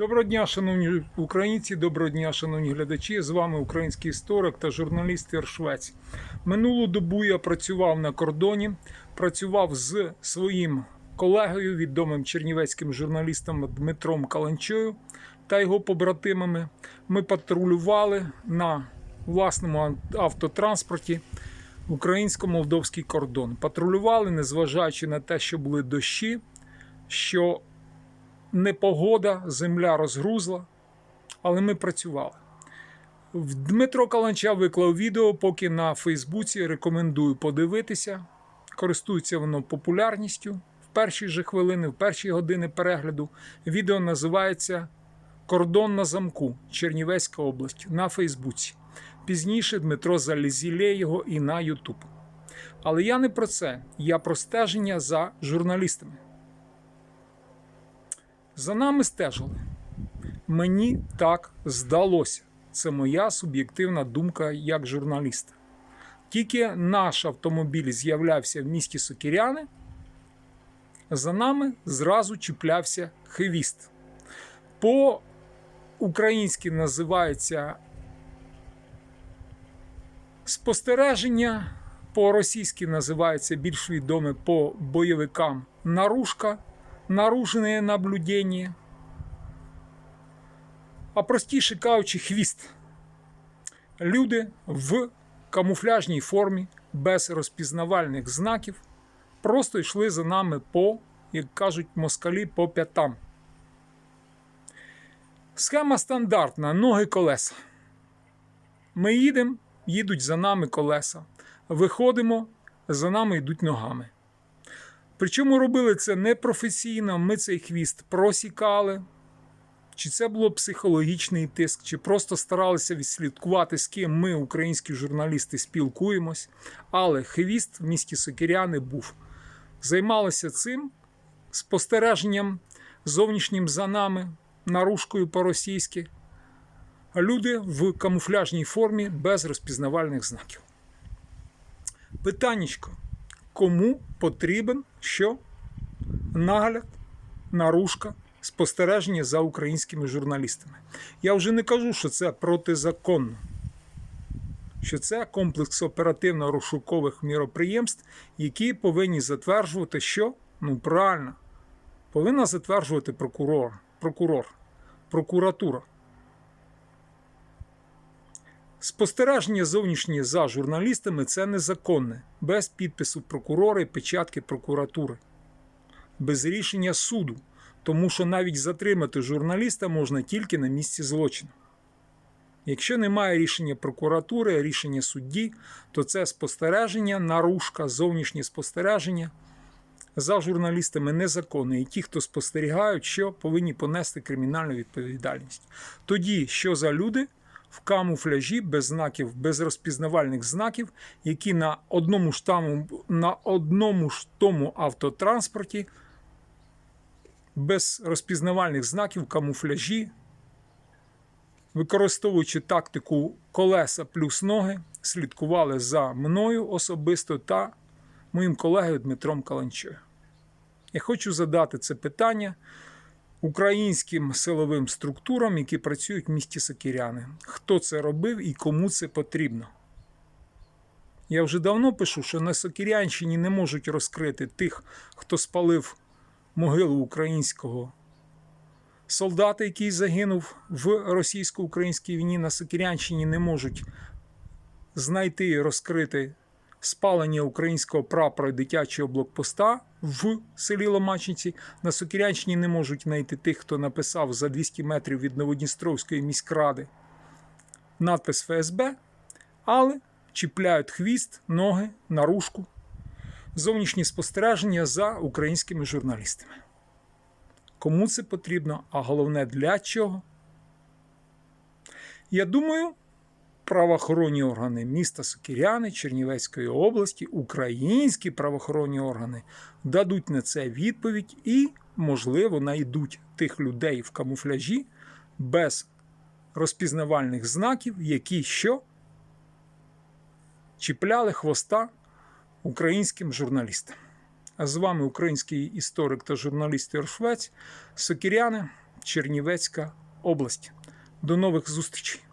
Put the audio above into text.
Доброго дня, шановні українці, доброго дня, шановні глядачі. З вами український історик та журналіст Іршвець. Минулу добу я працював на кордоні, працював з своїм колегою, відомим чернівецьким журналістом Дмитром Каланчою та його побратимами. Ми патрулювали на власному автотранспорті українсько-молдовський кордон. Патрулювали, незважаючи на те, що були дощі, що непогода, земля розгрузла, але ми працювали. Дмитро Каланча виклав відео, поки на Фейсбуці рекомендую подивитися. Користується воно популярністю. В перші же хвилини, в перші години перегляду відео називається Кордон на замку Чернівецька область на Фейсбуці. Пізніше Дмитро залізілє його і на Ютуб. Але я не про це, я про стеження за журналістами. За нами стежили. Мені так здалося. Це моя суб'єктивна думка як журналіста. Тільки наш автомобіль з'являвся в місті Сокіряни, за нами зразу чіплявся хвіст. По-українськи називається спостереження, по-російськи називається більш відоме по бойовикам наружка наружне наблюдення, а простіше кажучи, хвіст. Люди в камуфляжній формі без розпізнавальних знаків просто йшли за нами по, як кажуть москалі, по п'ятам. Схема стандартна: ноги колеса. Ми їдемо, їдуть за нами колеса. Виходимо, за нами йдуть ногами. Причому робили це непрофесійно, ми цей хвіст просікали. Чи це було психологічний тиск, чи просто старалися відслідкувати, з ким ми, українські журналісти, спілкуємось. Але хвіст в місті Сокиряни був. Займалися цим спостереженням зовнішнім за нами, наружкою по-російськи. Люди в камуфляжній формі без розпізнавальних знаків. Питаннячко кому потрібен що? Нагляд, наружка, спостереження за українськими журналістами. Я вже не кажу, що це протизаконно, що це комплекс оперативно-розшукових міроприємств, які повинні затверджувати, що ну правильно, повинна затверджувати прокурор, прокурор, прокуратура. Спостереження зовнішнє за журналістами це незаконне, без підпису прокурора і печатки прокуратури, без рішення суду, тому що навіть затримати журналіста можна тільки на місці злочину. Якщо немає рішення прокуратури, рішення судді, то це спостереження, наружка, зовнішнє спостереження за журналістами незаконне. І ті, хто спостерігають, що повинні понести кримінальну відповідальність. Тоді що за люди? В камуфляжі без знаків, без розпізнавальних знаків, які на одному ж тому, на одному ж тому автотранспорті без розпізнавальних знаків камуфляжі, використовуючи тактику колеса плюс ноги, слідкували за мною особисто та моїм колегою Дмитром Каланчою. Я хочу задати це питання українським силовим структурам, які працюють в місті Сокіряни. Хто це робив і кому це потрібно? Я вже давно пишу, що на Сокірянщині не можуть розкрити тих, хто спалив могилу українського солдата, який загинув в російсько-українській війні. На Сокірянщині не можуть знайти і розкрити спалення українського прапора дитячого блокпоста в селі Ломачинці. На Сокірянщині не можуть знайти тих, хто написав за 200 метрів від Новодністровської міськради надпис ФСБ, але чіпляють хвіст, ноги, наружку, зовнішні спостереження за українськими журналістами. Кому це потрібно, а головне для чого? Я думаю, правоохоронні органи міста Сокіряни, Чернівецької області, українські правоохоронні органи дадуть на це відповідь і, можливо, знайдуть тих людей в камуфляжі без розпізнавальних знаків, які що чіпляли хвоста українським журналістам. А з вами український історик та журналіст Іршвець, Сокіряни, Чернівецька область. До нових зустрічей!